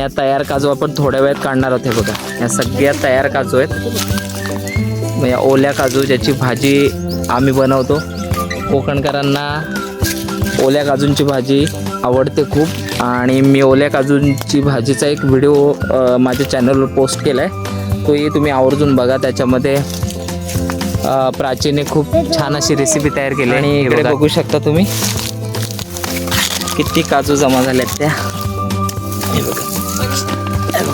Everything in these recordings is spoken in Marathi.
आणि या तयार काजू आपण थोड्या वेळात काढणार आहोत हे बघा. या सगळ्या तयार काजू आहेत. मग या ओल्या काजू ज्याची भाजी आम्ही बनवतो. कोकणकरांना ओल्या काजूंची भाजी आवडते खूप. आणि मी ओल्या काजूंची भाजीचा एक व्हिडिओ माझ्या चॅनलवर पोस्ट केला आहे तोही तुम्ही आवर्जून बघा. त्याच्यामध्ये प्राचीने खूप छान अशी रेसिपी तयार केली आणि इकडे बघू. शकता तुम्ही. किती काजू जमा झाल्यात त्या. हे बघा.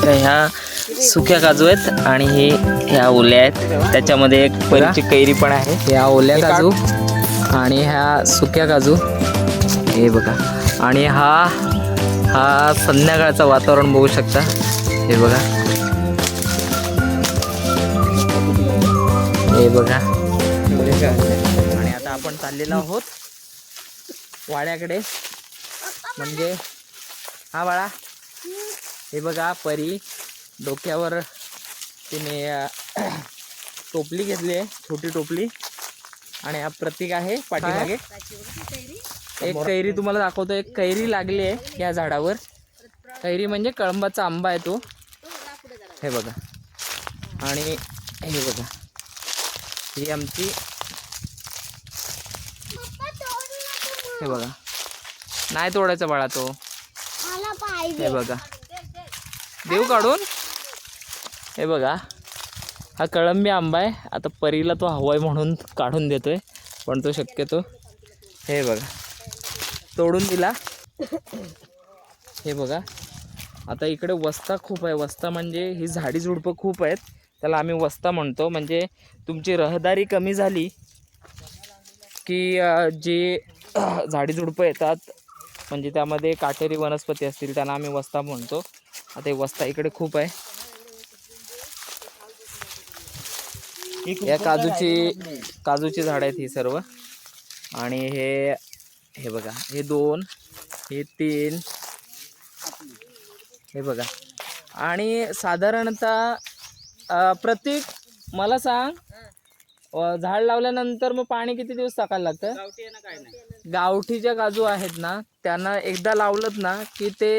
बघा ह्या सुक्या काजू आहेत आणि हे ह्या ओल्या आहेत. त्याच्यामध्ये एक परीची कैरी पण आहे. ह्या ओल्या काजू आणि ह्या सुक्या काजू. हे बघा. आणि हा हा संध्याकाळचं वातावरण बघू शकता. हे बघा. हे बघा. आणि आता आपण चाललेलो आहोत वाड्याकडे. म्हणजे हा बाळा. हे बघा परी डोक्यावर तिने टोपली घेतली आहे छोटी टोपली. आणि हा प्रतीक आहे पाठीमागे. एक कैरी तुम्हाला दाखवतो एक कैरी लागली आहे या झाडावर. कैरी म्हणजे कळंबाचा आंबा आहे तो. हे बघा. आणि हे बघा. ही आमची हे बघा. नाही तोडायचा बाळा तो. हे बघा. देऊ काढून. हे बघा हा कळंबी आंबा आहे. आता परीला तो हवाय म्हणून काढून देतो आहे पण तो शक्यतो हे बघा तोडून दिला. हे बघा आता इकडे वस्ता खूप आहे. वस्ता म्हणजे ही झाडी झुडपं खूप आहेत. त्याला आम्ही वस्ता म्हणतो. म्हणजे तुमची रहदारी कमी झाली की जे झाडी झुडपं येतात म्हणजे त्यामध्ये काटेरी वनस्पती असतील त्यांना आम्ही वस्ता म्हणतो. आता हे वस्ता इकडे खूप आहे. या काजूची काजूची झाड आहेत ही सर्व. आणि हे हे बघा हे दोन हे तीन हे बघा. आणि साधारणतः प्रत्येक मला सांग झाड लावल्यानंतर मग पाणी किती दिवस टाकायला लागतं? गावठी काजू आहेत ना त्यांना एकदा लावलं ना की ते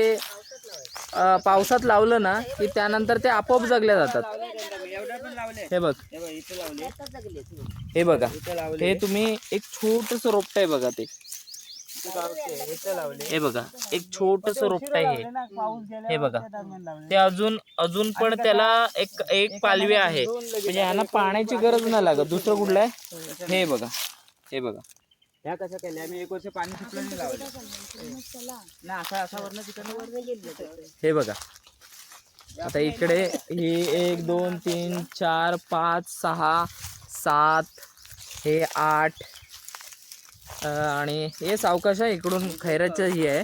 पावसात लावलं ना की त्यानंतर ते आपोआप जगल्या जातात. हे बघ. हे बघा. हे तुम्ही एक छोटस रोपट आहे बघा ते. हे बघा. एक छोटस रोपट आहे हे. हे बघा. ते अजून अजून पण त्याला एक एक पालवी आहे. म्हणजे यांना पाण्याची गरज नाही लागत. दुसरं कुठलं आहे? हे बघा. हे बघा. ह्या कसं केलं आम्ही एक वर्ष पाणी सुटलं नाही लावलं. ना असा असा वरनं तिकडनं हे बघा. आता इकडे ही एक दोन तीन चार पाच सहा सात हे आठ आणि हे सावकाश आहे इकडून खैराचं ही आहे.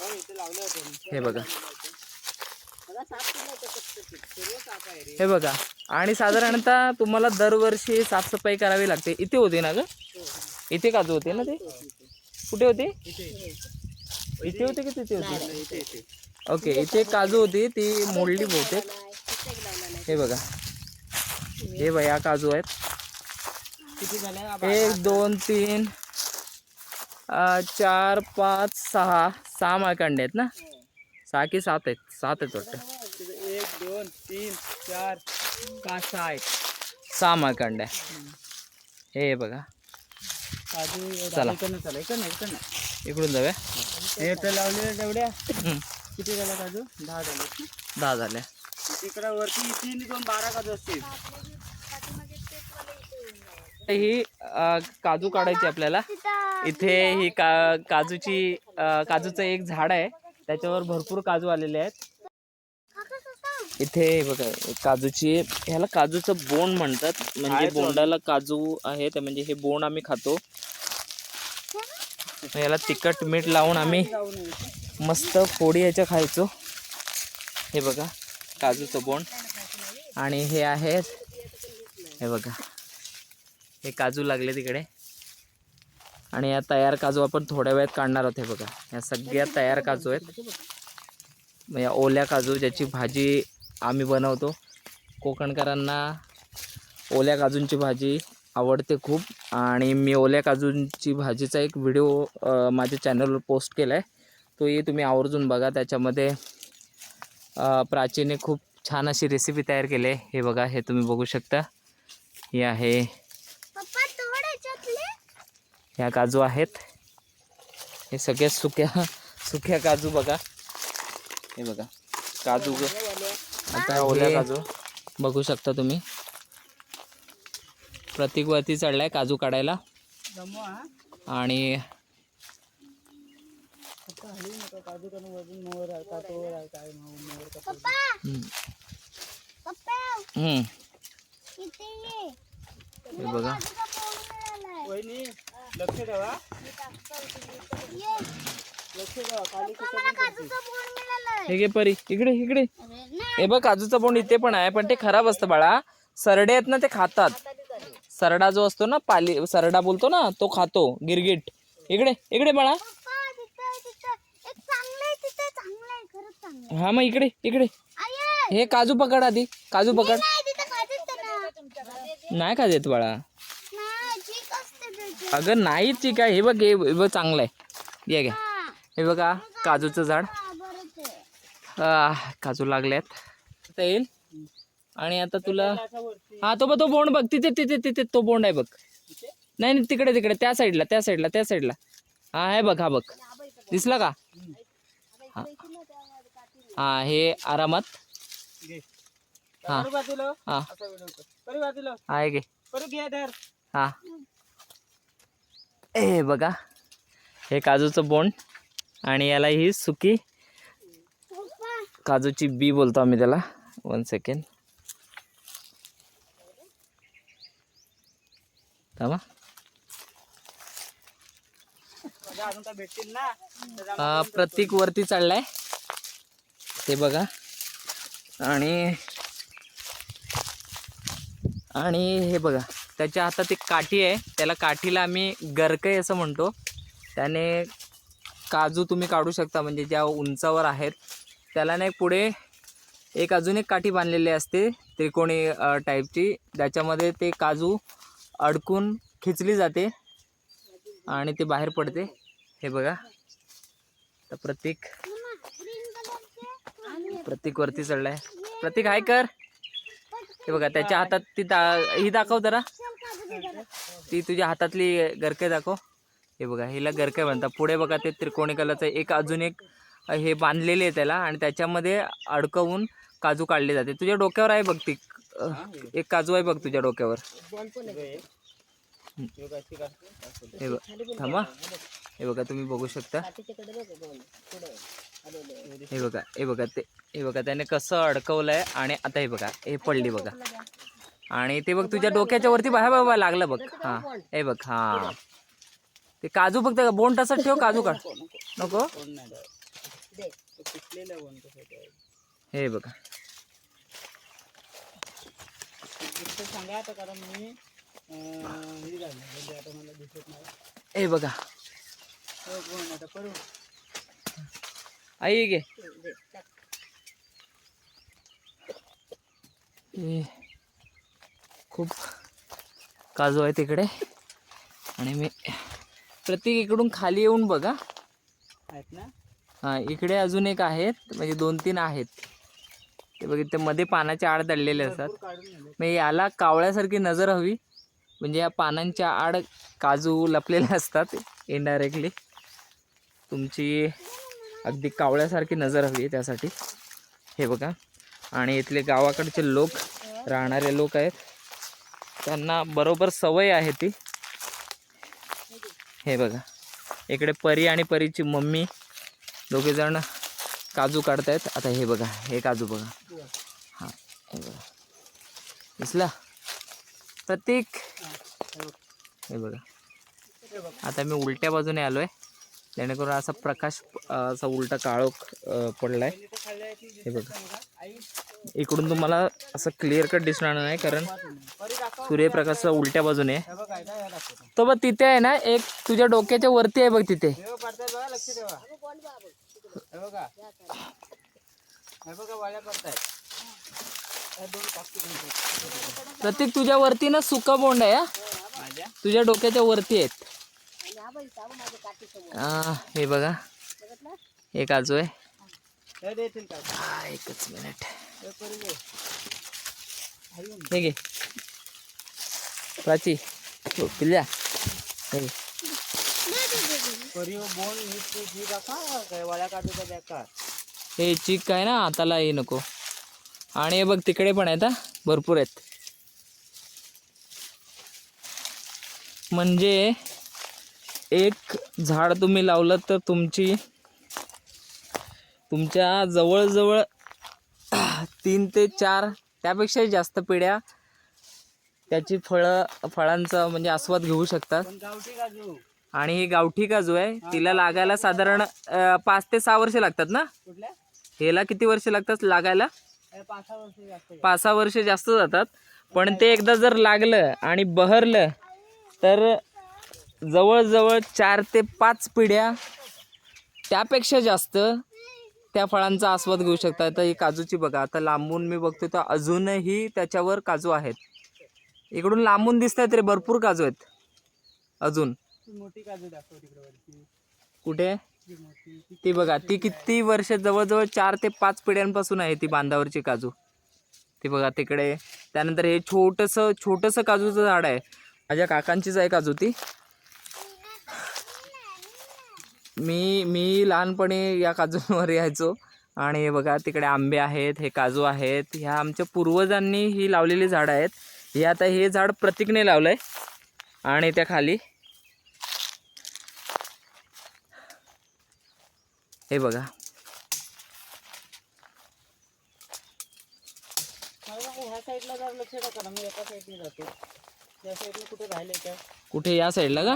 हो. हे बघा हे बघा. आणि साधारणतः तुम्हाला दरवर्षी साफसफाई करावी लागते. इथे होते ना ग? इथे काजू होते ना ते? कुठे होते? इथे होते की तिथे होते? ओके इथे काजू होती ती मोडली बहुतेक. हे बघा. हे बघा या काजू आहेत. एक दोन तीन. चार पाच सहा सहा माळकांडे आहेत ना? सहा की सात आहेत? सात आहेत वाटतं. एक दोन तीन चार का सहा आहेत. सहा माळकांड्या हे बघा. काजू चला. इकडनं चला जाऊया. हे तर लावले तेवढ्या किती झाल्या काजू? दहा झाले. दहा झाल्या तिकडं वरती तीन दोन बारा काजू असतील. ही अं, काजू काढायची आपल्याला. इथे ही का काजूची अं, काजूचं एक झाड आहे. त्याच्यावर भरपूर काजू आलेले आहेत. इथे हे बघा काजूची ह्याला काजूचं बोंड म्हणतात. म्हणजे बोंडाला काजू आहे ते म्हणजे हे बोंड आम्ही खातो. याला तिखट मीठ लावून आम्ही मस्त फोडी याच्या खायचो. हे बघा काजूचं बोंड. आणि हे आहेत हे बघा. हे काजू लागले तिकडे. आणि या तयार काजू आपण थोड्या वेळात काढणार आहोत हे बघा. या सगळ्या तयार काजू आहेत. या ओल्या काजू ज्याची भाजी आम्ही बनवतो. कोकणकरांना ओल्या काजूंची भाजी आवडते खूप. आणि मी ओल्या काजूंची भाजीचा एक व्हिडिओ माझ्या चॅनलवर पोस्ट केला आहे तोही तुम्ही आवर्जून बघा. त्याच्यामध्ये प्राचीने खूप छान अशी रेसिपी तयार केली आहे. हे बघा हे तुम्ही बघू शकता. ही आहे ह्या काजू आहेत. हे सगळ्यात सुक्या सुक्या काजू बघा. हे बघा. काजू ग- आता ओल्या काजू. बघू शकता तुम्ही. प्रतीक वरती चढलाय काजू काढायला. हा. आणि बघा लक्ष ठेवा. लक्ष खाली हे घे परी. इकडे इकडे. हे बघ काजूचं बोंड इथे पण आहे पण ते खराब असतं बाळा. सरडे आहेत ना ते खातात. सरडा जो असतो ना पाली सरडा बोलतो ना तो खातो. गिरगिट. इकडे इकडे बाळा. हा मग इकडे इकडे. हे काजू पकड आधी. काजू पकड. नाही का देत बाळा नाही ठीक असते त्याची अगं नाही ठीक आहे हे बघ हे हे बघ चांगलं आहे. ये घ्या हा हे बघा काजूचं झाड. हा, काजू लागल्यात आता येईल. आणि आता तुला हा तो बघ तो बोंड बघ. तिथे तिथे तिथे तो बोंड आहे बघ. नाही नाही तिकडे तिकडे. त्या साईडला त्या साईडला त्या साईडला. हा आहे बघ हा बघ. दिसला का? हा. हा हे आरामात. हा. हा. आहे गे धर. हे बघा. हे काजूचं बोंड आणि याला ही सुकी काजूची बी बोलतो आम्ही त्याला. वन सेकंड थांबा. भेटतील ना प्रतीक वरती चढलाय ते बघा. आणि आणि हे बघा. त्याच्या हातात एक काठी आहे. त्याला काठीला आम्ही गरकई असं म्हणतो. त्याने काजू तुम्ही काढू शकता म्हणजे ज्या उंचावर आहेत. त्याला नाही पुढे एक अजून एक काठी बांधलेली असते त्रिकोणी टाईपची ज्याच्यामध्ये ते काजू अडकून खिचली जाते आणि ते बाहेर पडते. हे बघा. तर प्रतीक. प्रतीक वरती चढलाय. प्रतीक हाय कर. हे बघा त्याच्या हातात ती दा ही दाखव जरा. ती तुझ्या हातातली गरके दाखव. हे बघा हिला गरके म्हणतात. पुढे बघा ते त्रिकोणी कलरचं एक अजून एक हे बांधलेले आहे त्याला आणि त्याच्यामध्ये अडकवून काजू काढले जाते. तुझ्या डोक्यावर आहे बघ ती. एक काजू आहे बघ तुझ्या डोक्यावर. हे बघ थांबा. हे बघा तुम्ही बघू शकता. हे बघा हे बघा ते हे बघा त्याने कसं अडकवलं आहे आणि आता हे बघा हे पडली बघा. आणि ते बघ तुझ्या डोक्याच्या वरती बाहेर बाबा लागलं बघ. हा. हे बघ हा. ते काजू फक्त बोंड तसंच ठेव काजू काढ. नको? हे बघा. हे बघा. आई हे खूप काजू आहे तिकडे. आणि मी प्रत्येक इकडून खाली येऊन बघा. आहेत ना? हा इकडे अजून एक आहेत. म्हणजे दोन तीन आहेत. ते बघितले मध्ये पानाचे आड दडलेले असतात. मग याला कावळ्यासारखी नजर हवी. म्हणजे या पानांच्या आड काजू लपलेले असतात इनडायरेक्टली तुमची अगदी कावळ्यासारखी नजर हवी आहे त्यासाठी. हे बघा. आणि इथले गावाकडचे लोक राहणारे लोक आहेत. त्यांना बरोबर सवय आहे ती. हे बघा. इकडे परी आणि परीची मम्मी दोघेजण काजू काढतायत. आता हे बघा हे काजू बघा. हां हे बघा. दिसला? प्रतीक? हे बघा. आता मी उलट्या बाजूने आलो आहे जेणेकरून असा प्रकाश असा उलटा काळोख खाल्ल्या ती हे बघा. इकडून तुम्हाला असं क्लिअर कट दिसणार नाही कारण सूर्यप्रकाशचा उलट्या बाजूने. आहे. तो बघ तिथे आहे ना एक तुझ्या डोक्याच्या वरती आहे बघ तिथे. प्रत्येक तुझ्या वरती ना सुका बोंड आहे तुझ्या डोक्याच्या वरती आहेत. हे बघा. हे काजू आहे. एकच मिनिट. हे घे. प्राची हो, पिल्ल्या. हे काय हे चिक काय ना हाताला हे नको. आणि हे बघ तिकडे पण आहेत हा. भरपूर आहेत. म्हणजे एक झाड तुम्ही लावलं तर तुमची तुमच्या जवळजवळ तीन ते चार त्यापेक्षाही जास्त पिढ्या त्याची फळं फळांचा म्हणजे आस्वाद घेऊ शकतात. आणि ही गावठी काजू आहे तिला लागायला साधारण पाच ते सहा वर्ष लागतात ना? ह्याला किती वर्ष लागतात लागायला. पाच सहा वर्ष जास्त जातात. पण ते एकदा जर लागलं आणि बहरलं तर जवळजवळ चार ते पाच पिढ्या त्यापेक्षा जास्त त्या फळांचा आस्वाद घेऊ शकतात आता ही काजूची बघा आता लांबून मी बघतो तर अजूनही त्याच्यावर काजू आहेत. इकडून लांबून दिसत आहेत रे भरपूर काजू आहेत. अजून. मोठी काजू दाखव कुठे? ती बघा ती किती वर्ष जवळजवळ चार ते पाच पिढ्यांपासून आहे ती बांधावरची काजू. ती बघा तिकडे. त्यानंतर हे छोटंसं छोटंसं काजूचं झाड आहे. माझ्या काकांचीच आहे काजू ती. मी मी लहानपणी या काजूंवर यायचो. आणि हे बघा तिकडे आंबे आहेत हे काजू आहेत. ह्या आमच्या पूर्वजांनी ही लावलेली झाडं आहेत. हे आता हे झाड प्रतीकने लावलं आहे आणि त्या खाली हे बघा. कुठे या साईडला का?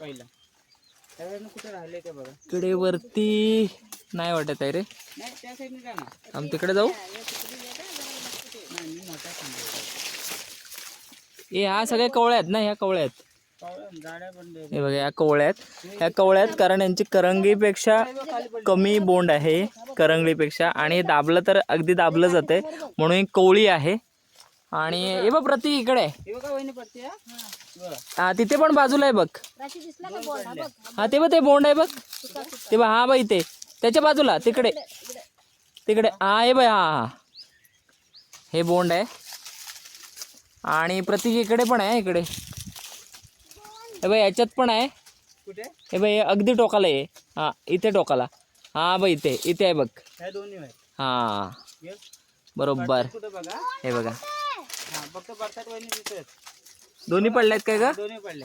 पहिला. कुठे राहिले का बघा. इकडे वरती नाही वाटत आहे रे. आम्ही तिकडे जाऊ? हे ह्या सगळ्या कवळ्या आहेत ना ह्या कवळ्या आहेत. पावलं गाड्या बंद आहेत. हे बघा या कवळ्या आहेत. ह्या कवळ्या आहेत कारण यांची करंगीपेक्षा कमी बोंड आहे करंगळीपेक्षा आणि हे दाबलं तर अगदी दाबलं जाते म्हणून ही कवळी आहे. आणि हे बघ प्रति इकडे आहे. हे तिथे पण बाजूला आहे बघ. हा ते बघ ते बोंड आहे बघ. ते बघ हा बघ इथे. त्याच्या बाजूला तिकडे. तिकडे हा हे बघ हा हा. हे बोंड आहे. आणि प्रतीक इकडे पण आहे इकडे. हे बघ याच्यात पण आहे. कुठे? हे हे अगदी टोकाला आहे. हा इथे टोकाला. हा बघ इथे. इथे आहे बघ. हा. बरोबर. हे बघा. दोन्ही पडले आहेत काय का दोन्ही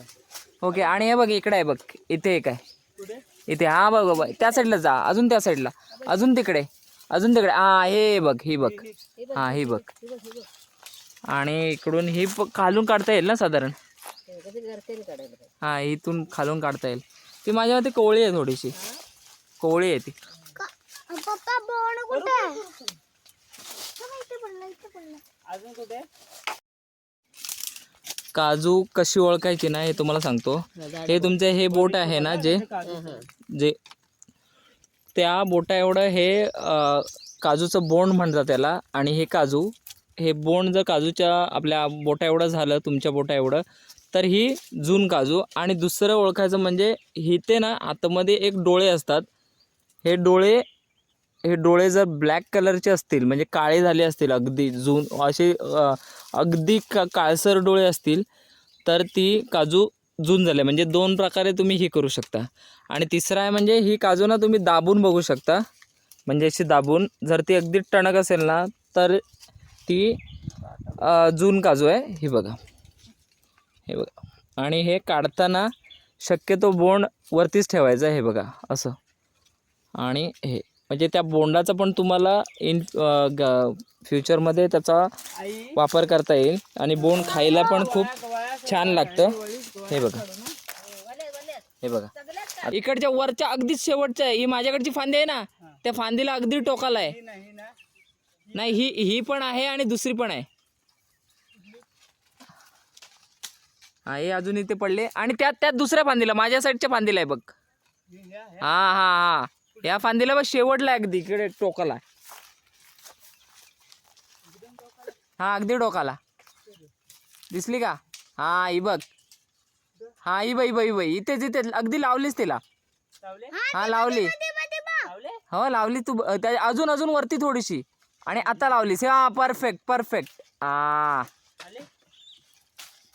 ओके आणि हे बघ इकडे आहे बघ इथे एक आहे. इथे हा बघ बघ त्या साईडला जा अजून त्या साईडला अजून तिकडे अजून तिकडे. हा हे बघ ही बघ. हा ही. बघ. आणि इकडून ही प- खालून काढता येईल ना साधारण? हा इथून खालून काढता येईल. ती माझ्या मते कोवळी आहे थोडीशी. कोवळी आहे ती. पप्पा बोन कुठे आहे? बघा, इथे पडला इथे पडला अजून कुठे? काजू कशी ओळखायची ना हे तुम्हाला सांगतो. हे तुमचे हे बोट आहे ना जे जे त्या बोटा एवढं हे काजूचं बोंड म्हणतात त्याला आणि हे काजू हे बोंड जर काजूच्या आपल्या बोटा एवढं झालं तुमच्या बोटा एवढं तर ही जून काजू आणि दुसरं ओळखायचं म्हणजे हिते ना आतमध्ये एक डोळे असतात. हे डोळे हे डोळे जर ब्लॅक कलरचे असतील म्हणजे काळे झाले असतील अगदी जून असे अगदी का काळसर डोळे असतील तर ती काजू जून झाले. म्हणजे दोन प्रकारे तुम्ही ही करू शकता. आणि तिसरं आहे म्हणजे ही काजू ना तुम्ही दाबून बघू शकता. म्हणजे अशी दाबून जर ती अगदी टणक असेल ना तर ती जून काजू आहे. ही बघा. हे बघा. आणि हे काढताना शक्यतो बोंड वरतीच ठेवायचं आहे. हे बघा. असं. आणि हे. म्हणजे त्या बोंडाचा पण तुम्हाला इन फ्युचरमध्ये त्याचा वापर करता येईल. आणि बोंड खायला पण खूप छान लागतं. हे बघा. हे बघा. इकडच्या वरच्या अगदीच शेवटच्या आहे. ही माझ्याकडची फांदी आहे ना? त्या फांदीला अगदी टोकाला आहे. नाही ही ही पण आहे आणि दुसरी पण आहे. हा हे अजून इथे पडले. आणि त्यात त्यात दुसऱ्या फांदीला माझ्या साईडच्या फांदीला आहे बघ. हा हा हा. या फांदीला बघ शेवटला अगदी इकडे टोकाला. हा अगदी टोकाला. दिसली का? हा ही बघ. हा ही बाई बाई बाई. इथेच इथेच. अगदी लावलीच तिला. लावले? हा लावली. लावले? हो लावली तू. अजून अजून वरती थोडीशी. आणि आता लावलीस. हा परफेक्ट परफेक्ट हा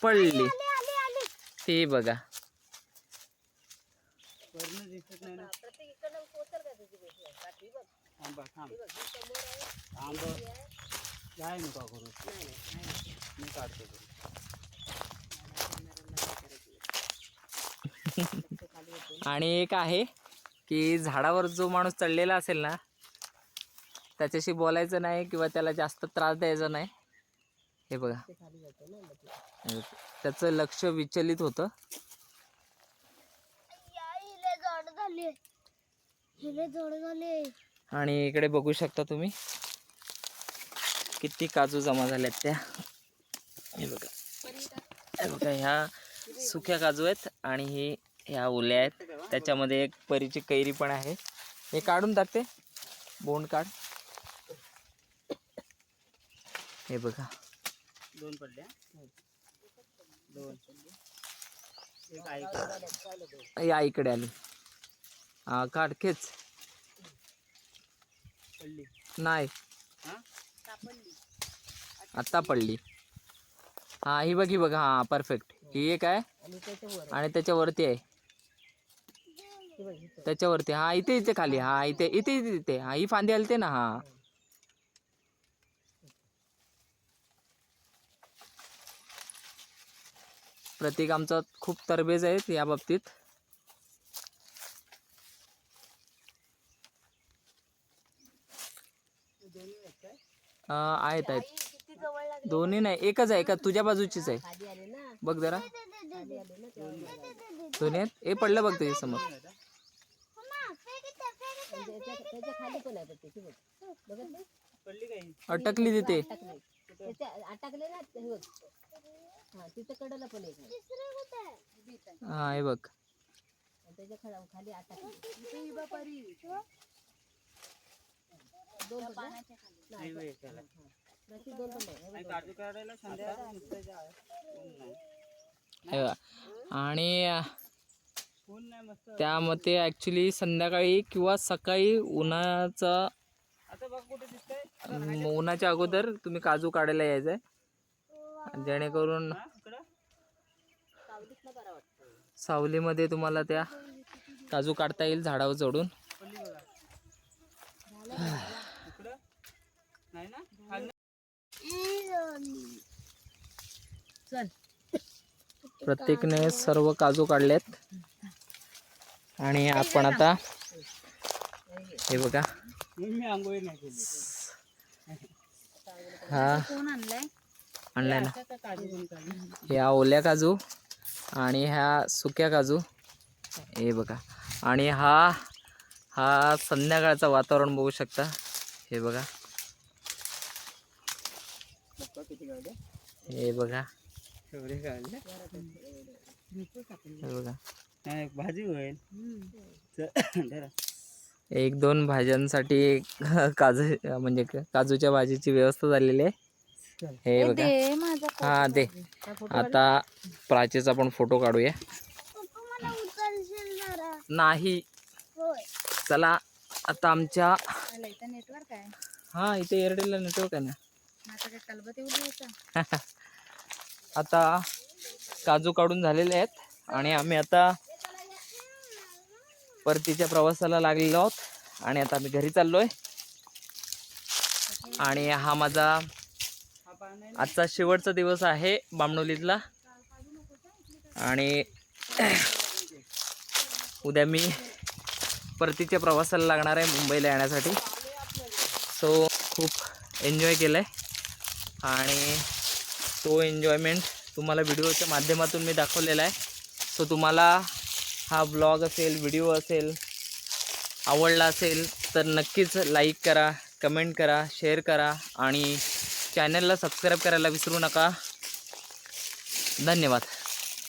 पडली. आली आली ते बघा. वरनं दिसत नाही ना. थांबा थांब. थांब. काय नका करू? मी काढतो तो. आणि एक आहे की झाडावर जो माणूस चढलेला असेल ना त्याच्याशी बोलायचं नाही किंवा त्याला जास्त त्रास द्यायचा नाही. हे बघा. त्याचं लक्ष विचलित होतं या हिले जड झाले. हिले जड झाले. आणि इकडे बघू शकता तुम्ही. किती काजू जमा झाल्यात त्या. हे बघा. हे बघा ह्या सुक्या काजू आहेत आणि ही ह्या ओल्या आहेत. त्याच्यामध्ये एक परीची कैरी पण आहे. हे काढून टाकते बोंड काढ. हे बघा. दोन पडल्या. दोन. एक आई या इकडे आली. काढ खेच. पडली. नाही. हा? आत्ता पडली. हा ही बघ ही बघ. हा परफेक्ट ही एक आहे. आणि त्याच्यावरती आहे. त्याच्यावरती हा इथे इथे खाली. हा इथे इथे इथे इथे. हा ही फांदी आलते ना हा. प्रतीक आमचा खूप तरबेज आहेत या बाबतीत. आहेत आहेत दोन्ही नाही एकच आहे का तुझ्या बाजूचीच आहे बघ जरा दोन्ही आहेत हे पडलं बघ तुझ्या समोर अटकली तिथे हा? हा हे बघ खाली दोन आणि हे त्यामध्ये ॲक्च्युली संध्याकाळी किंवा सकाळी उन्हाचा आता बघ कुठे दिसतंय. म, उन्हाच्या अगोदर तुम्ही काजू काढायला यायचं आहे. जेणेकरून सावलीमध्ये तुम्हाला त्या काजू काढता येईल झाडावर चढून पडली बघा इकडं नाही ना खाली चल प्रत्येकने सर्व काजू काढलेत. आणि आपण आता हे बघा. हा. आणलाय ना. ह्या ओल्या काजू आणि ह्या सुक्या काजू. हे बघा. आणि हा हा संध्याकाळचा वातावरण बघू शकता. हे बघा. हे बघा. एवढे काढले हे बघा. नाही भाजी होईल. धरा. एक दोन भाज्यांसाठी काजू म्हणजे काजूच्या भाजीची व्यवस्था झालेली आहे. हे बघा. हा दे. आता प्राचीचा पण फोटो काढूया. नाही. चला आता आमच्या नेटवर्क आहे. हा इथे एअरटेलला नेटवर्क आहे ना. आता काय कलबत एवढी यायचा आता काजू काढून झालेले आहेत आणि आम्ही आता परतीच्या प्रवासाला लागलेलो आहोत आणि आता आम्ही घरी चाललोय. आणि हा माझा आजचा शेवटचा दिवस आहे बामणोलीतला. आणि उद्या मी परतीच्या प्रवासाला लागणार आहे मुंबईला येण्यासाठी. सो खूप एन्जॉय केलं आहे आणि तो एन्जॉयमेंट तुम्हाला व्हिडिओच्या माध्यमातून मी दाखवलेला आहे. सो तुम्हाला हा ब्लॉग असेल व्हिडिओ असेल आवडला असेल तर नक्कीच लाईक करा कमेंट करा शेअर करा आणि चॅनलला सबस्क्राईब करायला विसरू नका. धन्यवाद.